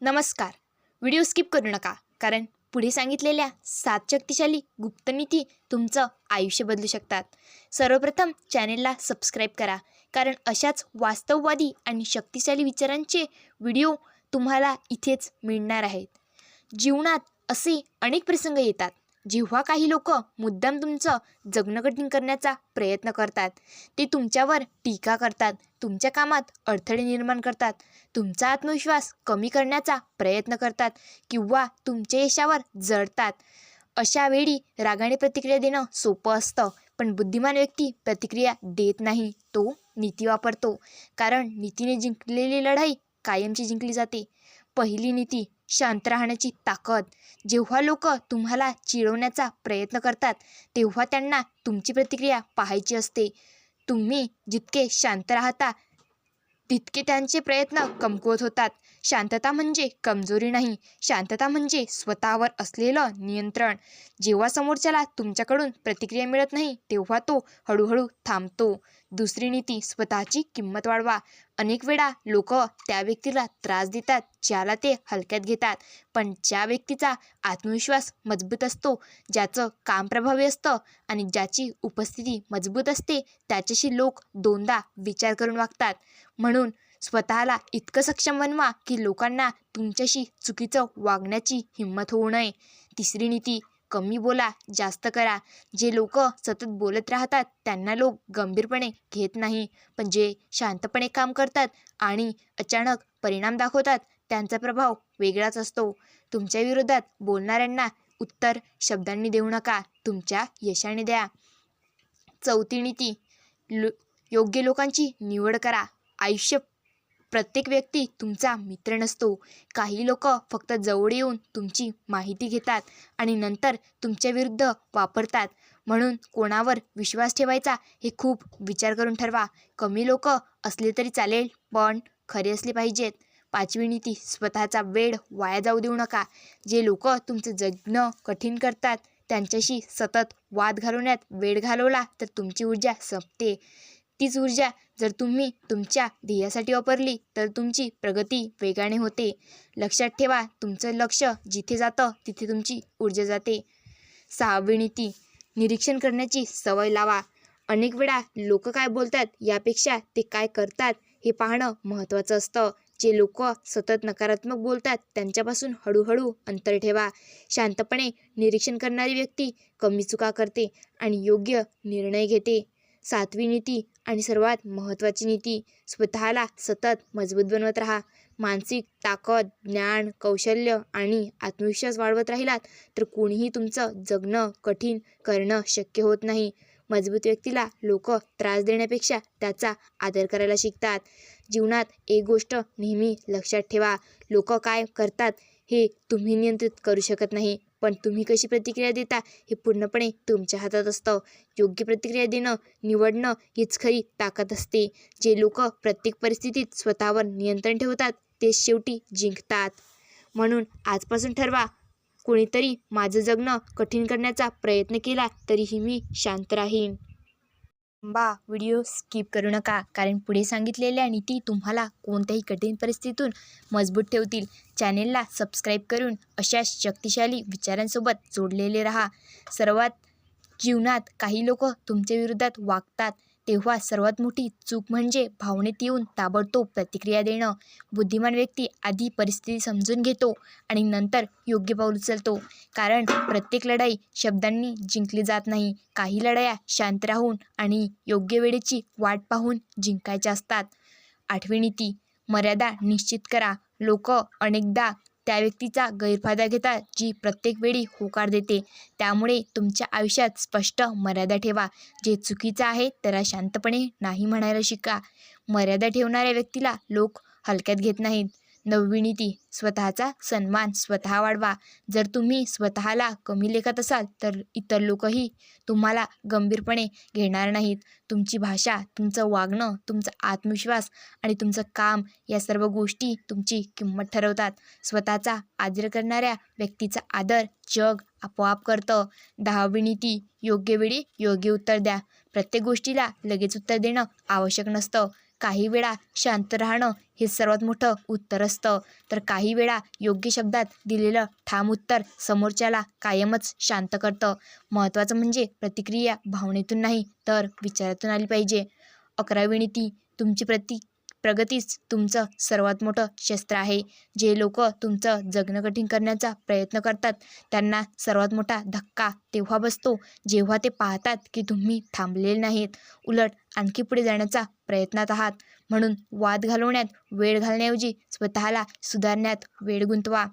नमस्कार. Video skip करू नका कारण पुढे सांगितलेल्या सात शक्तिशाली गुप्तनीती तुमचं आयुष्य बदलू शकतात. सर्वप्रथम चॅनेलला सबस्क्राईब करा कारण अशाच वास्तववादी आणि शक्तिशाली विचारांचे व्हिडिओ तुम्हाला इथेच मिळणार आहेत. जीवनात असे अनेक प्रसंग येतात. जेव्हा काही लोक मुद्दाम तुमचं जगणं कठीण करण्याचा प्रयत्न करतात ते तुमच्यावर टीका करतात तुमच्या कामात अडथळे निर्माण करतात तुमचा आत्मविश्वास कमी करण्याचा प्रयत्न करतात किंवा तुमच्या यशावर जळतात. अशा वेळी रागाने प्रतिक्रिया देणं सोपं असतं पण बुद्धिमान व्यक्ती प्रतिक्रिया देत नाही तो नीती वापरतो. कारण नीतीने जिंकलेली लढाई कायमची जिंकली जाते. पहिली नीती शांत राहण्याची ताकद. जेव्हा लोक तुम्हाला चिडवण्याचा प्रयत्न करतात तेव्हा त्यांना तुमची प्रतिक्रिया पाहायची असते. तुम्ही जितके शांत राहता तितके त्यांचे प्रयत्न कमकुवत होतात. शांतता म्हणजे कमजोरी नाही. शांतता म्हणजे स्वतःवर असलेलं नियंत्रण. जेव्हा समोरच्याला तुमच्याकडून प्रतिक्रिया मिळत नाही तेव्हा तो हळूहळू थांबतो. दुसरी नीती स्वतःची किंमत वाढवा. अनेक वेळा लोक त्या व्यक्तीला त्रास देतात ज्याला ते हलक्यात घेतात. पण ज्या व्यक्तीचा आत्मविश्वास मजबूत असतो ज्याचं काम प्रभावी असतं आणि ज्याची उपस्थिती मजबूत असते त्याच्याशी लोक दोनदा विचार करून वागतात. म्हणून स्वतःला इतकं सक्षम बनवा की लोकांना तुमच्याशी चुकीचं वागण्याची हिंमत होऊ नये. तिसरी नीती कमी बोला जास्त करा. जे लोक सतत बोलत राहतात त्यांना लोक गंभीरपणे घेत नाही. पण जे शांतपणे काम करतात आणि अचानक परिणाम दाखवतात त्यांचा प्रभाव वेगळाच असतो. तुमच्या विरोधात बोलणाऱ्यांना उत्तर शब्दांनी देऊ नका. तुमच्या यशाने द्या. चौथी नीती लो योग्य लोकांची निवड करा. आयुष्य प्रत्येक व्यक्ती तुमचा मित्र नसतो. काही लोक फक्त जवळ येऊन तुमची माहिती घेतात आणि नंतर तुमच्या विरुद्ध वापरतात. म्हणून कोणावर विश्वास ठेवायचा हे खूप विचार करून ठरवा. कमी लोक असले तरी चालेल पण खरे असले पाहिजेत. पाचवी नीती स्वतःचा वेळ वाया जाऊ देऊ नका. जे लोक तुमचं जगणं कठीण करतात त्यांच्याशी सतत वाद घालवण्यात वेळ घालवला तर तुमची ऊर्जा संपते. तीच ऊर्जा जर तुम्ही तुमच्या ध्येयासाठी वापरली तर तुमची प्रगती वेगाने होते. लक्षात ठेवा तुमचं लक्ष जिथे जातं तिथे तुमची ऊर्जा जाते. सहावी नीती निरीक्षण करण्याची सवय लावा. अनेक वेळा लोक काय बोलतात यापेक्षा ते काय करतात हे पाहणं महत्त्वाचं असतं. जे लोक सतत नकारात्मक बोलतात त्यांच्यापासून हळूहळू अंतर ठेवा. शांतपणे निरीक्षण करणारी व्यक्ती कमी चुका करते आणि योग्य निर्णय घेते. सातवी नीती आणि सर्वात महत्त्वाची नीती स्वतःला सतत मजबूत बनवत राहा. मानसिक ताकद ज्ञान कौशल्य आणि आत्मविश्वास वाढवत राहिलात तर कोणीही तुमचं जगणं कठीण करणं शक्य होत नाही. मजबूत व्यक्तीला लोक त्रास देण्यापेक्षा त्याचा आदर करायला शिकतात. जीवनात एक गोष्ट नेहमी लक्षात ठेवा लोक काय करतात हे तुम्ही नियंत्रित करू शकत नाही. पण तुम्ही कशी प्रतिक्रिया देता हे पूर्णपणे तुमच्या हातात असतं. योग्य प्रतिक्रिया देणं निवडणं हीच खरी ताकद असते. जे लोक प्रत्येक परिस्थितीत स्वतःवर नियंत्रण ठेवतात ते शेवटी जिंकतात. म्हणून आजपासून ठरवा कोणीतरी माझं जगणं कठीण करण्याचा प्रयत्न केला तरीही मी शांत राहीन. बा व्हिडिओ स्किप करू नका. कारण पुढे सांगितलेल्या नीती तुम्हाला कोणत्याही कठीण परिस्थितीतून मजबूत ठेवतील. चॅनेलला सबस्क्राईब करून अशा शक्तिशाली विचारांसोबत जोडलेले राहा. सर्वात जीवनात काही लोक तुमच्या विरोधात वागतात. तेव्हा सर्वात मोठी चूक म्हणजे भावनेत येऊन ताबडतोब प्रतिक्रिया देणं. बुद्धिमान व्यक्ती आधी परिस्थिती समजून घेतो आणि नंतर योग्य पाऊल उचलतो. कारण प्रत्येक लढाई शब्दांनी जिंकली जात नाही. काही लढाया शांत राहून आणि योग्य वेळेची वाट पाहून जिंकायच्या असतात. आठवी नीती मर्यादा निश्चित करा. लोक अनेकदा त्या व्यक्तीचा गैरफायदा घेतात जी प्रत्येक वेळी होकार देते. त्यामुळे तुमच्या आयुष्यात स्पष्ट मर्यादा ठेवा. जे चुकीचं आहे त्याला शांतपणे नाही म्हणायला शिका. मर्यादा ठेवणाऱ्या व्यक्तीला लोक हलक्यात घेत नाहीत. नवविनीती स्वतःचा सन्मान स्वतः वाढवा. जर तुम्ही स्वतःला कमी लेखत असाल तर इतर लोकही तुम्हाला गंभीरपणे घेणार नाहीत. तुमची भाषा तुमचं वागणं तुमचा आत्मविश्वास आणि तुमचं काम या सर्व गोष्टी तुमची किंमत ठरवतात. स्वतःचा आदर करणाऱ्या व्यक्तीचा आदर जग आपोआप करतं. दहावी नीती योग्य वेळी योग्य उत्तर द्या. प्रत्येक गोष्टीला लगेच उत्तर देणं आवश्यक नसतं. काही वेळा शांत राहणं हे सर्वात मोठं उत्तर असतं. तर काही वेळा योग्य शब्दात दिलेलं ठाम उत्तर समोरच्याला कायमच शांत करतं. महत्त्वाचं म्हणजे प्रतिक्रिया भावनेतून नाही तर विचारातून आली पाहिजे. अकरावी नीती तुमची प्रति प्रगतीच तुमचं सर्वात मोठं शस्त्र आहे. जे लोक तुमचं जगणं कठीण करण्याचा प्रयत्न करतात त्यांना सर्वात मोठा धक्का तेव्हा बसतो जेव्हा ते पाहतात की तुम्ही थांबलेले नाहीत. उलट आणखी पुढे जाण्याचा प्रयत्नात आहात. म्हणून वाद घालवण्यात वेळ घालण्याऐवजी स्वतःला सुधारण्यात वेळ गुंतवा.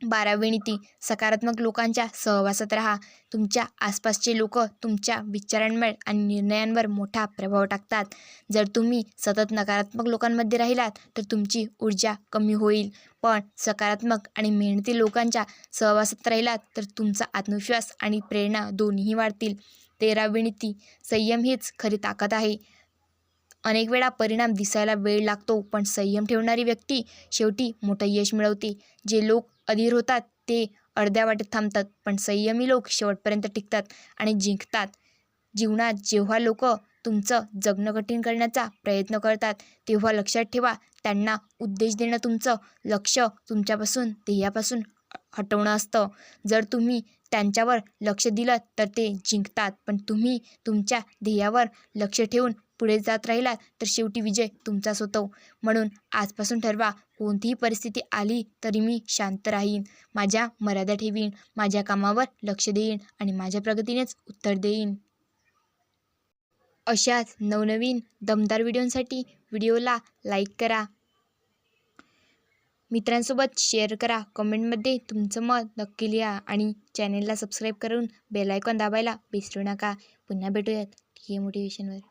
बारावी नीती सकारात्मक लोकांच्या सहवासात राहा. तुमच्या आसपासचे लोक तुमच्या विचारांवर आणि निर्णयांवर मोठा प्रभाव टाकतात. जर तुम्ही सतत नकारात्मक लोकांमध्ये राहिलात तर तुमची ऊर्जा कमी होईल. पण सकारात्मक आणि मेहनती लोकांच्या सहवासात राहिलात तर तुमचा आत्मविश्वास आणि प्रेरणा दोन्हीही वाढतील. तेरावी नीती संयम हीच खरी ताकद आहे. अनेक वेळा परिणाम दिसायला वेळ लागतो पण संयम ठेवणारी व्यक्ती शेवटी मोठं यश मिळवते. जे लोक अधीर होतात. ते अर्ध्या वाटेत थांबतात पण संयमी लोक शेवटपर्यंत टिकतात आणि जिंकतात. जीवनात जेव्हा लोक तुमचं जगणं कठीण करण्याचा प्रयत्न करतात तेव्हा लक्षात ठेवा त्यांना उद्देश देणं तुमचं लक्ष तुमच्यापासून ध्येयापासून हटवणं असतं. जर तुम्ही त्यांच्यावर लक्ष दिलं तर ते जिंकतात. पण तुम्ही तुमच्या ध्येयावर लक्ष ठेवून पुढे जात राहिलात तर शेवटी विजय तुमचाच होतो. म्हणून आजपासून ठरवा कोणतीही परिस्थिती आली तरी मी शांत राहीन. माझ्या मर्यादा ठेवीन माझ्या कामावर लक्ष देईन आणि माझ्या प्रगतीनेच उत्तर देईन. अशाच नवनवीन दमदार व्हिडिओंसाठी व्हिडिओला लाईक करा. मित्रांसोबत शेअर करा. कमेंटमध्ये तुमचं मत नक्की लिहा आणि चॅनेलला सबस्क्राईब करून बेलायकॉन दाबायला विसरू नका. पुन्हा भेटूयात. ठीक आहे मोटिवेशनवर.